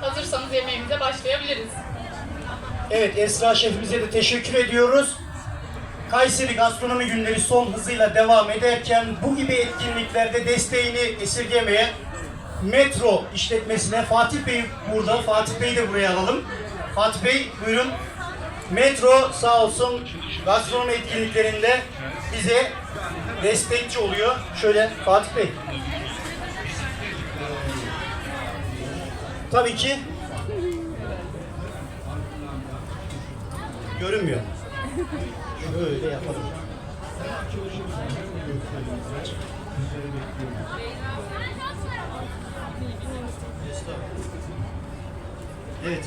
Hazırsanız yemeğimize başlayabiliriz. Evet Esra şefimize de teşekkür ediyoruz. Kayseri Gastronomi Günleri son hızıyla devam ederken bu gibi etkinliklerde desteğini esirgemeye Metro işletmesine Fatih Bey burada. Fatih Bey'i de buraya alalım. Fatih Bey buyurun. Metro sağ olsun gastronomi etkinliklerinde bize destekçi oluyor. Şöyle Fatih Bey. Tabii ki görünmüyor. Şöyle yapalım. Evet.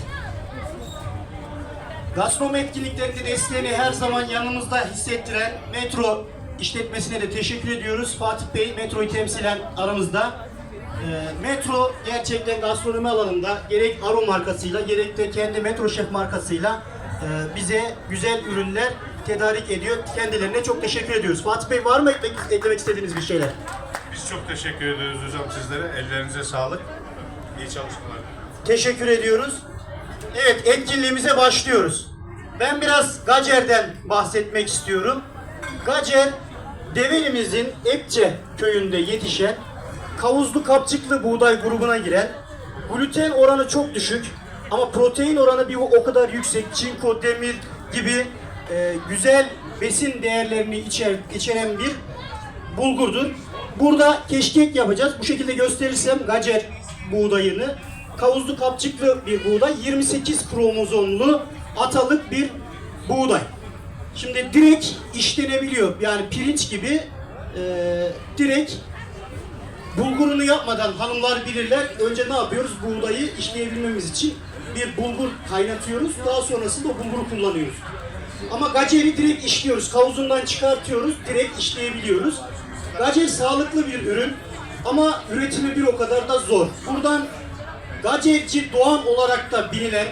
Gastronomi etkinliklerinde desteğini her zaman yanımızda hissettiren Metro işletmesine de teşekkür ediyoruz. Fatih Bey Metro'yu temsilen aramızda. Ee, Metro gerçekten gastronomi alanında gerek Aro markasıyla gerek de kendi Metro Şef markasıyla e, bize güzel ürünler tedarik ediyor. Kendilerine çok teşekkür ediyoruz. Fatih Bey var mı eklemek, eklemek istediğiniz bir şeyler? Biz çok teşekkür ediyoruz hocam sizlere. Ellerinize sağlık. İyi çalışmalar. Teşekkür ediyoruz. Evet, etkinliğimize başlıyoruz. Ben biraz Gacer'den bahsetmek istiyorum. Gacer, Develimizin Epçe köyünde yetişen, kavuzlu kapçıklı buğday grubuna giren, gluten oranı çok düşük ama protein oranı bir o kadar yüksek, çinko, demir gibi e, güzel besin değerlerini içer, içeren bir bulgurdur. Burada keşkek yapacağız. Bu şekilde gösterirsem gacer buğdayını. Kavuzlu kapçıklı bir buğday. 28 kromozomlu atalık bir buğday. Şimdi direkt işlenebiliyor. Yani pirinç gibi e, direkt bulgurunu yapmadan hanımlar bilirler. Önce ne yapıyoruz? Buğdayı işleyebilmemiz için bir bulgur kaynatıyoruz. Daha sonrasında bulguru kullanıyoruz. Ama gaceri direkt işliyoruz. Kavuzundan çıkartıyoruz. Direkt işleyebiliyoruz. Gacer sağlıklı bir ürün ama üretimi bir o kadar da zor. Buradan Gacerci Doğan olarak da bilinen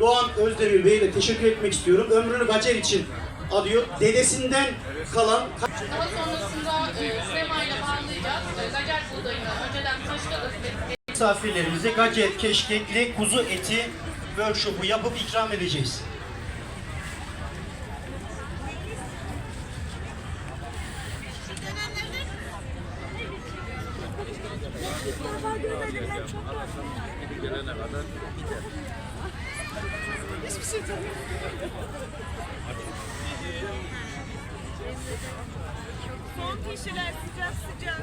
Doğan Özdemir Bey'e de teşekkür etmek istiyorum. Ömrünü Gacer için adıyor. Dedesinden kalan Daha sonrasında e, krema ile bağlayacağız. E, gacer buğdayını önceden taşladık ve misafirlerimize gacer, keşkekli kuzu eti workshop'u yapıp ikram edeceğiz. Hiçbir şey tanımıyorum. Son kişiler sıcak sıcak.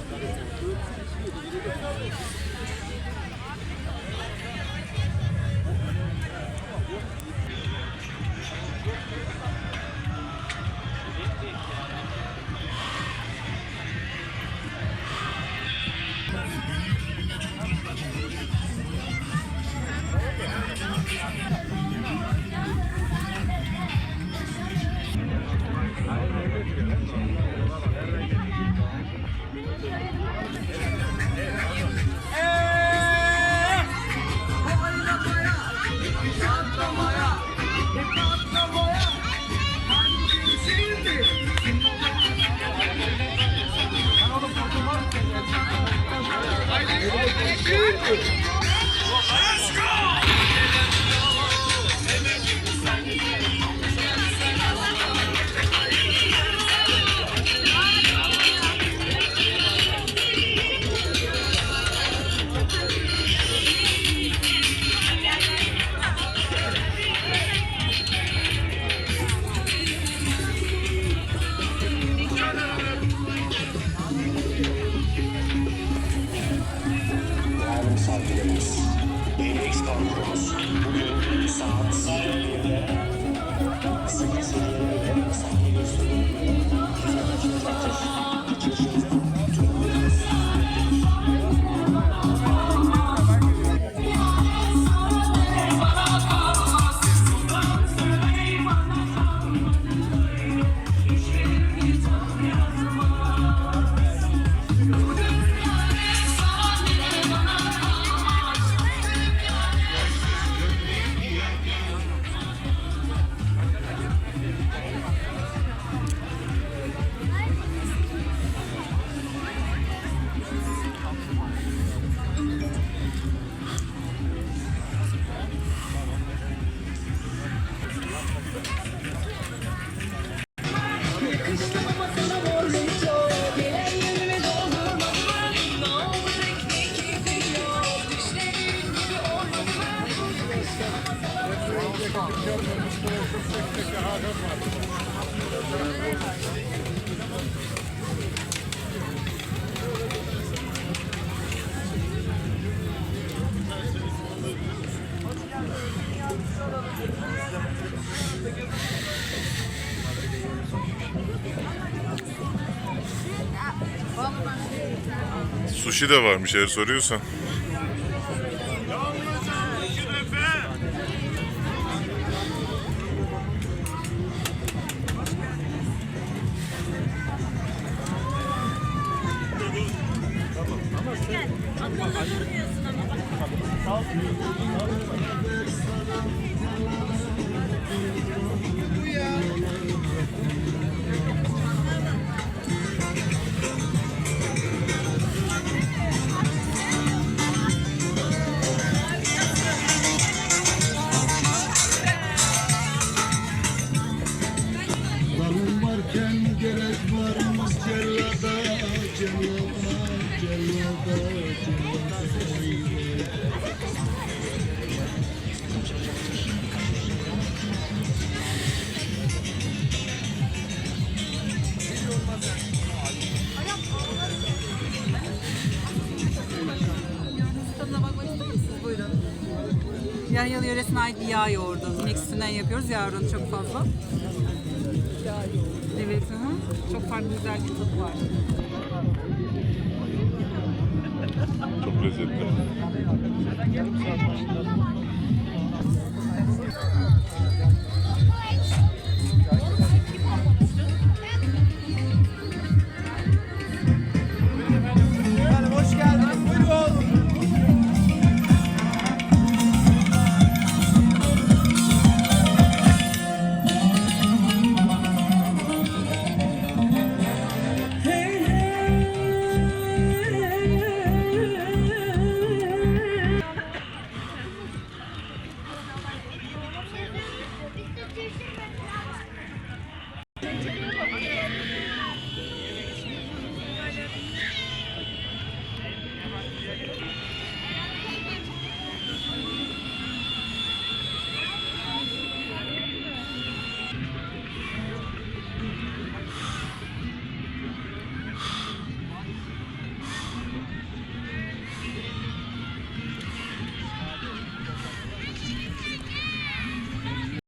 Sushi de varmış eğer soruyorsan. Akıllı durmuyorsun Buyurun. Yanyalı yöresine ait bir yağ yoğurdu. Inek sütünden yapıyoruz. Yağ çok fazla. Evet. Hı. Çok farklı güzel bir tadı var. 좀 그랬을 때.